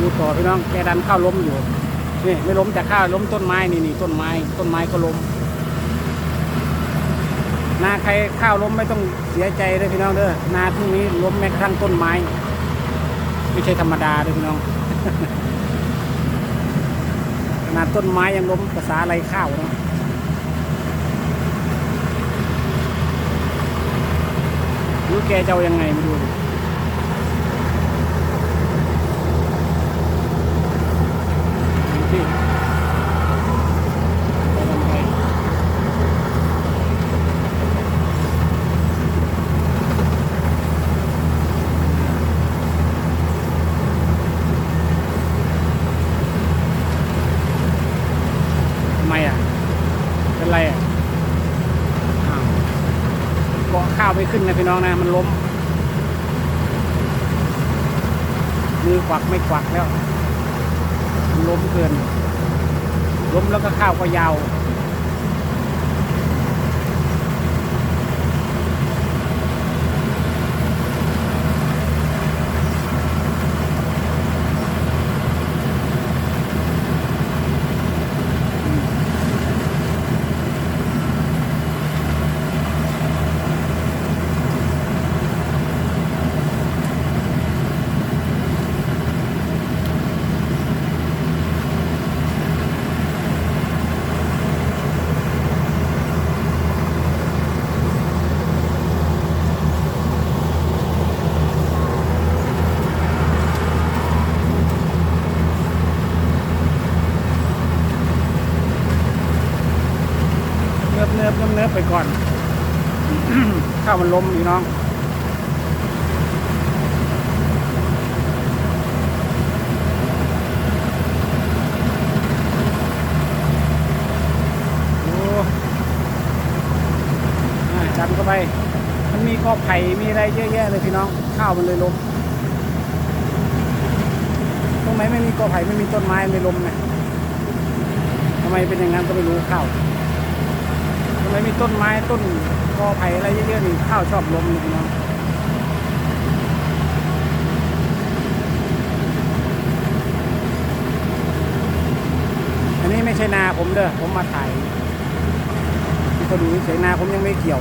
ดูต่อพี่น้องแกดันข้าวล้มอยู่นี่ไม่ล้มจากข้าวล้มต้นไม้นี่นี่ต้นไม้ต้นไม้ก็ล้มนาใครข้าวล้มไม่ต้องเสียใจเลยพี่น้องเด้อนาทุ่งนี้ล้มแม้กระทั่งต้นไม้ ไม่ใช่ธรรมดาเลยพี่น้องขนาดต้นไม้ยังล้มภาษาอะไรข้าวเนาะรู้แกจะเอายังไงมาดูดิดูสิเอายังไงทำไมอะ อะไรอะเกาะข้าวไม่ขึ้นนะพี่น้องนะ มันล้ม มือกวักไม่กวักแล้ว มันล้มเกิน ล้มแล้วก็ข้าวก็ยาว เนิบเนิบเนิบไปก่อน ข้าวมันล้มพี่น้องจันเข้าไป มันมีกอไผ่มีอะไรเยอะแยะเลยพี่น้อง ข้าวมันเลยล้มตรงไหนไม่มีกอไผ่ไม่มีต้นไม้เลยล้มนะทำไมเป็นอย่างนั้นก็ไม่รู้ข้าว ทำไมมีต้นไม้ต้นกอไผ่อะไรเยอะๆนี่ข้าวชอบลมนี่น้องอันนี้ไม่ใช่นาผมเด้อผมมาถ่ายที่เขาดูเฉยนาผมยังไม่เกี่ยว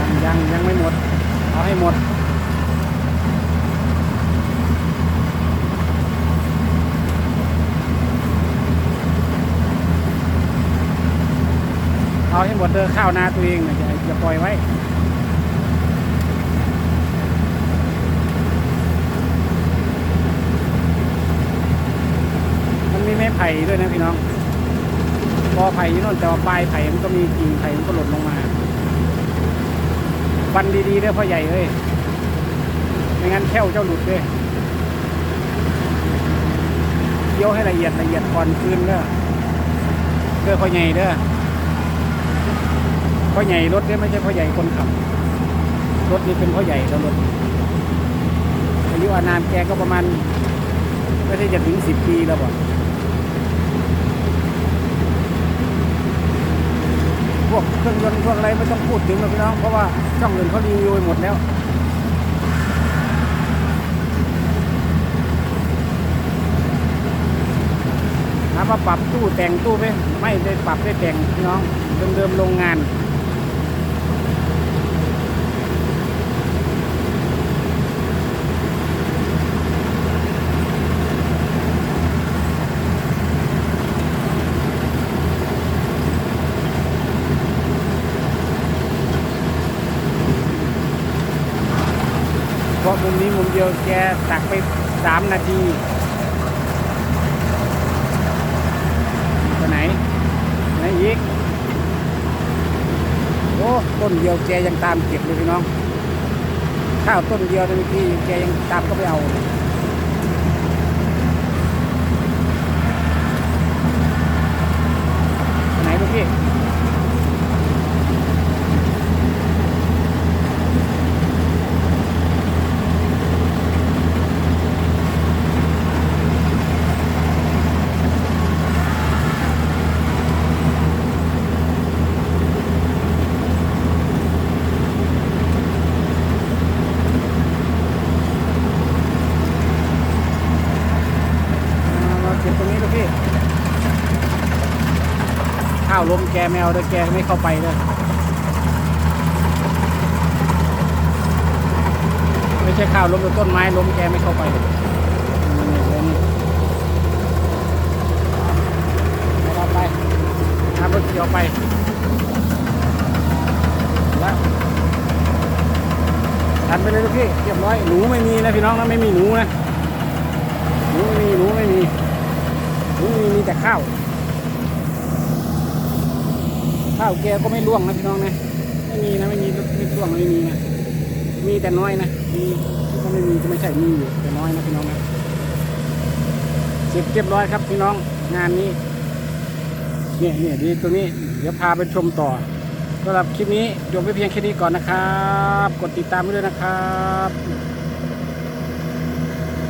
ยังยังยังไม่หมด เอาให้หมด เอาให้หมดเด้อข้าวนาตัวเองนะอย่าอย่าปล่อยไว้มันมีไม้ไผ่ด้วยนะพี่น้องกอไผ่ยู่โน่นแต่ว่าปลายไผ่มันก็มีกิ่งไผ่มันก็หล่นลงมาฟันดีๆเด้อพ่อใหญ่เอ้ย ไม่งั้นแค่วเจ้าหลุดเลยเคี้ยวให้ละเอียดละเอียดก่อนคืนเด้อเด้อพ่อใหญ่เด้อ พ่อใหญ่รถเนี่ยไม่ใช่พ่อใหญ่คนขับ รถนี่เป็นพ่อใหญ่แล้วรถอายุอานามแกก็ประมาณไม่ได้จะถึงสิบปีแล้วบ่พวกเครื่องยนต์พวกอะไรไม่ต้องพูดถึงหรอกพี่น้อง เพราะว่าช่องอื่นเขารีวิวหมดแล้วถามว่าปรับตู้แต่งตู้ไหมไม่ได้ปรับได้แต่งพี่น้องเดิมๆโรงงาน เพราะมุมนี้มุมเดียวแกตักไปสามนาทีตัวไหนไหนอีกโอ้ต้นเดียวแกยังตามเก็บเลยพี่น้อง ข้าวต้นเดียวแต่เมื่อกี้แกยังตามก็ไปเอาเลยไหนลูกพี่ อ่ามาเก็บตรงนี้ลูกพี่ ข้าวล้มแกแมวเด้อแกไม่เข้าไปเลยไม่ใช่ข้าวล้มแต่ต้นไม้ล้มแกไม่เข้าไปเลยนี่เดี๋ยวนี่เอาไปน้ำรถเขียวไปแล้วดันไปเลยลูกพี่เรียบร้อยหนูไม่มีนะพี่น้องนะไม่มีหนูนะหนูไม่มีหนูไม่มีหนูมีมีแต่ข้าว ข้าวแกก็ไม่ร่วงนะพี่น้องนะไม่มีนะไม่มีไม่ร่วงไม่มีนะมีแต่น้อยนะมีก็ไม่มีก็ไม่ใช่มีอยู่แต่น้อยนะพี่น้องนะเสร็จเรียบร้อยครับพี่น้องงานนี้เนี่ยเนี่ยดีตรงนี้เดี๋ยวพาไปชมต่อสำหรับคลิปนี้จบไปเพียงแค่นี้ก่อนนะครับ กดติดตามไว้ด้วยนะครับ